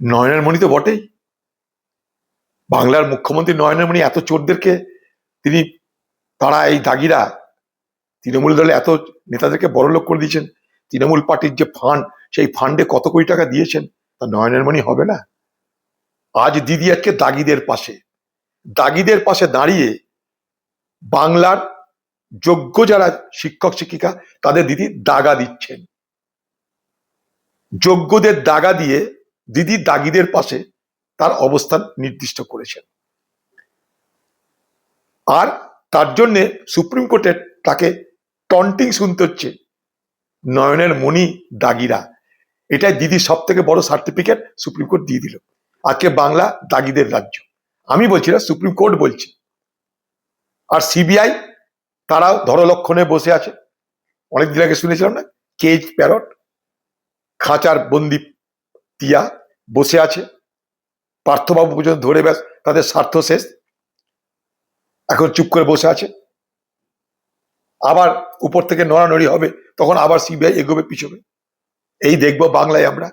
নয়নের মণি তো বটেই। বাংলার মুখ্যমন্ত্রী নয়নের মণি এত চোরদেরকে তিনি, তারা এই দাগিরা, তৃণমূল দলে এত নেতাদেরকে বড়লোক করে দিয়েছেন, তৃণমূল পার্টির যে ফান্ড, সেই ফান্ডে কত কোটি টাকা দিয়েছেন, তা নয়নের মণি হবে না। আজ দিদি আজকে দাগিদের পাশে। দাগিদের পাশে দাঁড়িয়ে বাংলার যোগ্য যারা শিক্ষক, শিক্ষিকা, তাদের দিদি দাগা দিচ্ছেন। যোগ্যদের দাগা দিয়ে দিদি দাগিদের পাশে তার অবস্থান নির্দিষ্ট করেছেন। আর তার জন্যে সুপ্রিম কোর্টের তাকে টন্টিং শুনতে হচ্ছে নয়নের মণি দাগিরা। এটাই দিদির সব থেকে বড় সার্টিফিকেট সুপ্রিম কোর্ট দিয়ে দিল। আজকে বাংলা দাগিদের রাজ্য। আমি বলছি না, সুপ্রিম কোর্ট বলছি। আর সিবিআই তারাও ধরলক্ষণে বসে আছে। অনেকদিন আগে শুনেছিলাম না, কেজ প্যারট, খাঁচার বন্দি টিয়া বসে আছে। পার্থবাবু পর্যন্ত ধরে ব্যাস, তাদের স্বার্থ শেষ। এখন চুপ করে বসে আছে। আবার উপর থেকে নড়ানড়ি হবে, তখন আবার সিবিআই এগোবে পিছবে এই দেখব বাংলায় আমরা।